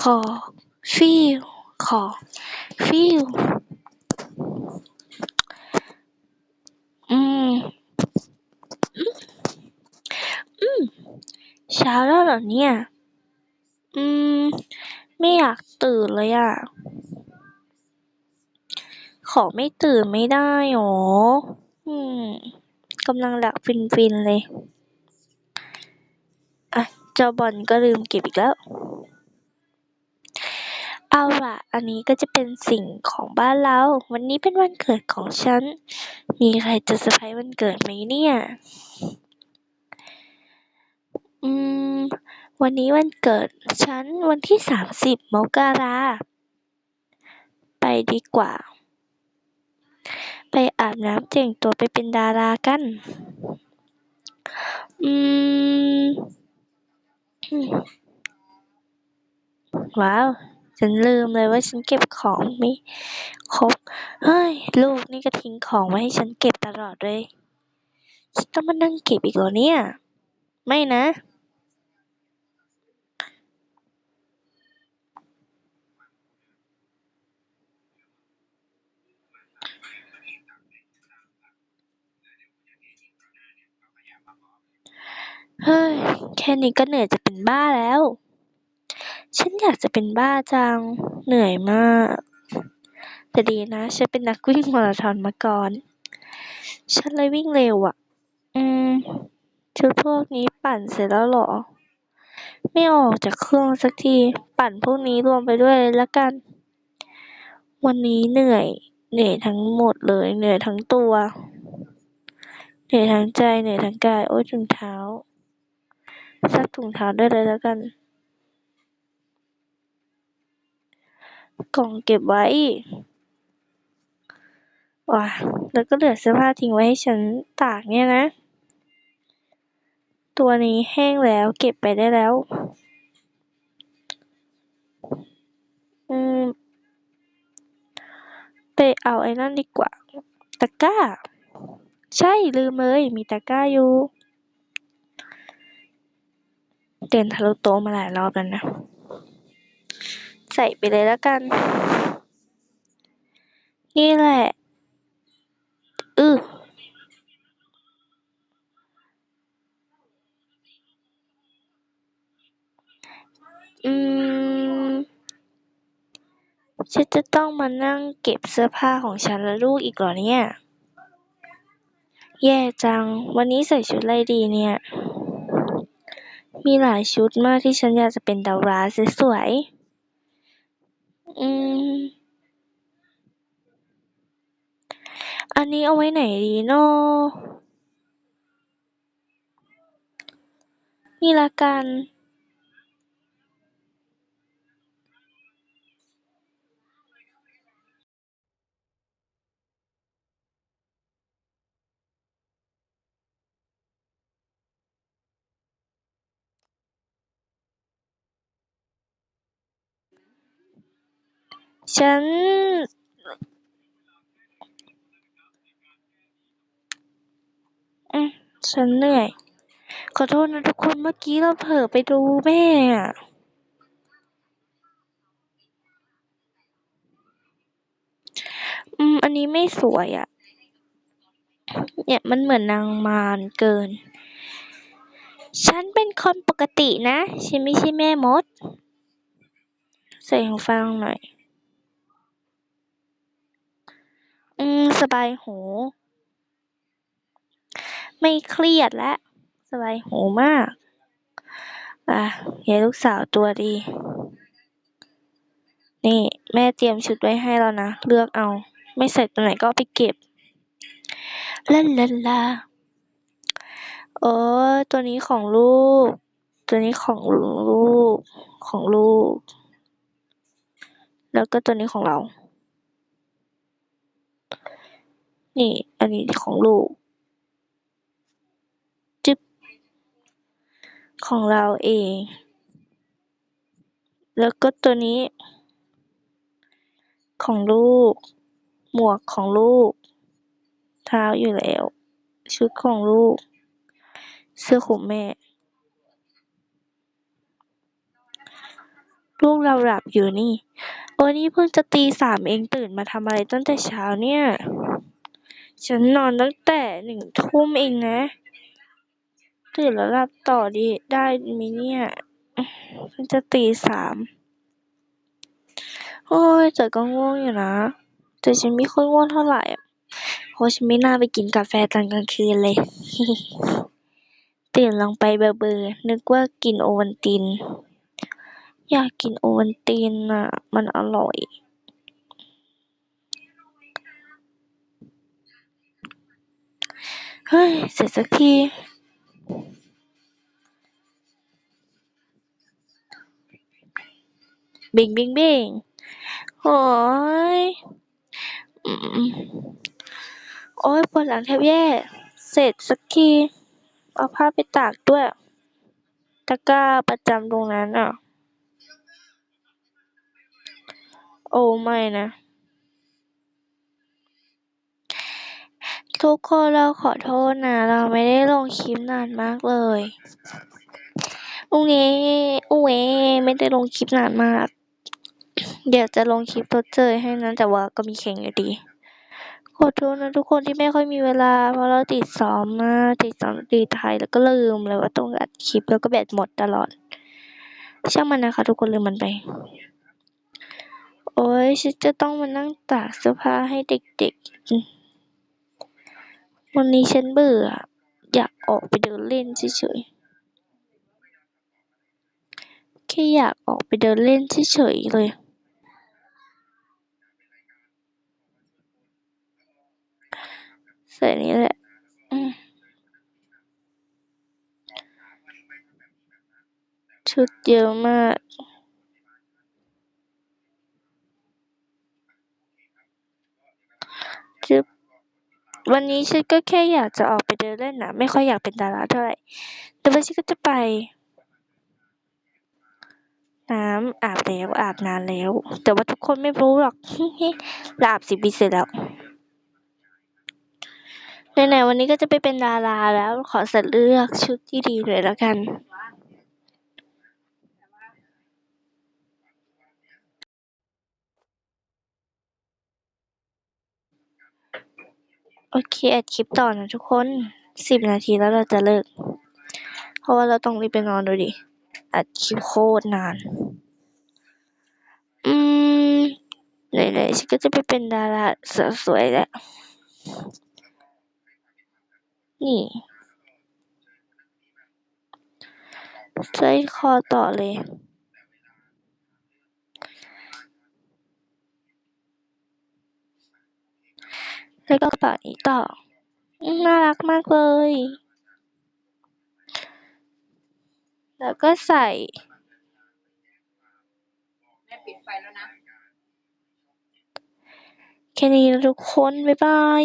ขอฟิลขอฟิลอืม อืม เช้าแล้วเหรอเนี่ย อืม ไม่อยากตื่นเลยอะ ขอไม่ตื่นไม่ได้หรอ อืม กำลังหลับฟินๆเลย อะ เจ้าบอลก็ลืมเก็บอีกแล้ว เอาล่ะ อันนี้ก็จะเป็นสิ่งของบ้านเรา วันนี้เป็นวันเกิดของฉัน มีใครจะเซอร์ไพรส์วันเกิดไหมเนี่ย อืม วันนี้วันเกิดฉันวันที่สามสิบมกราไปดีกว่า ไปอาบน้ำแต่งตัวไปเป็นดารากัน อืม ว้าว ฉันลืมเลยว่าฉันเก็บของไม่ครบ เฮ้ย ลูกนี่ก็ทิ้งของไว้ให้ฉันเก็บตลอดเลย ฉันต้องมานั่งเก็บอีกเหรอเนี่ย ไม่นะ เฮ้ย แค่นี้ก็เหนื่อยจะเป็นบ้าแล้ว ฉันอยากจะเป็นบ้าจัง เหนื่อยมาก แต่ดีนะ ฉันเป็นนักวิ่งมาราธอนมาก่อน ฉันเลยวิ่งเร็วอะ อืมชุดพวกนี้ปั่นเสร็จแล้วหรอ ไม่ออกจากเครื่องสักที ปั่นพวกนี้รวมไปด้วยเลยละกัน วันนี้เหนื่อย เหนื่อยทั้งหมดเลย เหนื่อยทั้งตัว เหนื่อยทั้งใจ เหนื่อยทั้งกาย โอ๊ยถุงเท้า ซักถุงเท้าได้เลยแล้วกัน กล่องเก็บไว้ ว้าแล้วก็เหลือเสื้อผ้าทิ้งไว้ให้ฉันตากเนี่ยนะ ตัวนี้แห้งแล้วเก็บไปได้แล้ว อืม ไปเอาไอ้นั่นดีกว่า ตะกร้า ใช่ลืมเลย มีตะกร้าอยู่ เดินทะลุโต๊ะมาหลายรอบแล้วนะ ส่ไปเลยแล้วกัน นี่แหละอืออืม ฉันจะต้องมานั่งเก็บเสื้อผ้าของฉันและลูกอีกเหรอเนี่ย แย่จัง วันนี้ใส่ชุดอะไรดีเนี่ย มีหลายชุดมากที่ฉันอยากจะเป็นดาราสวยๆ อืม อันนี้เอาไว้ไหนดีเนาะ นี่ละกัน ฉันอืมฉันเหนื่อย ขอโทษนะทุกคนเมื่อกี้เราเผลอไปดูแม่อะอืม อันนี้ไม่สวยอะเนี่ยมันเหมือนนางมารเกิน ฉันเป็นคนปกตินะ ฉันไม่ใช่แม่มด ใส่หูฟังหน่อย อืม สบายหู ไม่เครียดแล้วสบายหูมาก อะยายลูกสาวตัวดี นี่ แม่เตรียมชุดไว้ให้แล้วนะ เลือกเอา ไม่ใส่ตัวไหนก็ไปเก็บลาลาลาโอ๊ยตัวนี้ของลูก ตัวนี้ของลูก ของลูก แล้วก็ตัวนี้ของเรา นี่ อันนี้ของลูก จึ๊บ ของเราเอง แล้วก็ตัวนี้ ของลูก หมวกของลูก เท้าอยู่แล้ว ชุดของลูก เสื้อคลุมแม่ ลูกเราหลับอยู่นี่ โอ้นี่เพิ่งจะตีสามเองตื่นมาทำอะไรตั้งแต่เช้าเนี่ย ฉันนอนตั้งแต่หนึ่งทุ่มเองนะ ตื่นแล้วหลับต่อดีได้ไหมเนี่ยเพิ่งจะตีสามโอ้ยแต่ก็ง่วงอยู่นะ แต่ฉันไม่ค่อยง่วงเท่าไหร่อะเพราะฉันไม่น่าไปกินกาแฟตอนกลางคืนเลย ตื่นลงไปเบอร์เบอร์นึกว่ากินโอวัลติน อยากกินโอวัลตินอะ มันอร่อย เฮ้ย เสร็จสักทีบิงบิงบิงโอ้ยอืมโอ้ยปวดหลังแทบแย่ เสร็จสักที เอาผ้าไปตากด้วย ตะกร้าประจำตรงนั้นอะ โอ้ไม่นะ ทุกคนเราขอโทษนะ เราไม่ได้ลงคลิปนานมากเลยอุ้งเออุ้งเอไม่ได้ลงคลิปนานมาก เดี๋ยวจะลงคลิปทดเจอให้นะแต่ว่าก็มีแข่งอยู่ดี ขอโทษนะทุกคนที่ไม่ค่อยมีเวลา เพราะเราติดซ้อมมาติดซ้อมตีไทยแล้วก็ลืมเลยว่าต้องอัดคลิปแล้วก็แบตหมดตลอด ช่างมันนะคะทุกคนลืมมันไป โอ้ยฉันจะต้องมานั่งตากเสื้อผ้าให้เด็กๆ วันนี้ฉันเบื่ออยากออกไปเดินเล่นเฉยๆแค่อยากออกไปเดินเล่นเฉยๆเลยใส่นี้แหละชุดเยอะมากจึ๊บ วันนี้ฉันก็แค่อยากจะออกไปเดินเล่นนะไม่ค่อยอยากเป็นดาราเท่าไหร่ แต่ว่าฉันก็จะไป น้ำอาบแล้วอาบนานแล้ว แต่ว่าทุกคนไม่รู้หรอกเราอาบสิบปีเสร็จแล้วไหนๆวันนี้ก็จะไปเป็นดาราแล้วขอสัตว์เลือกชุดที่ดีเลยแล้วกัน โอเค อัดคลิปต่อนะทุกคนสิบนาทีแล้วเราจะเลิก เพราะว่าเราต้องรีบไปนอนดูดิ อัดคลิปโคตรนาน อืมไหนๆฉันก็จะไปเป็นดาราสวสวยแล้ว นี่ใส่คอต่อเลย แล้วก็กระเป๋านี้ต่ออืมน่ารักมากเลย แล้วก็ใส่แม่ปิดไฟแล้วนะแค่นี้นะทุกคน บ๊ายบาย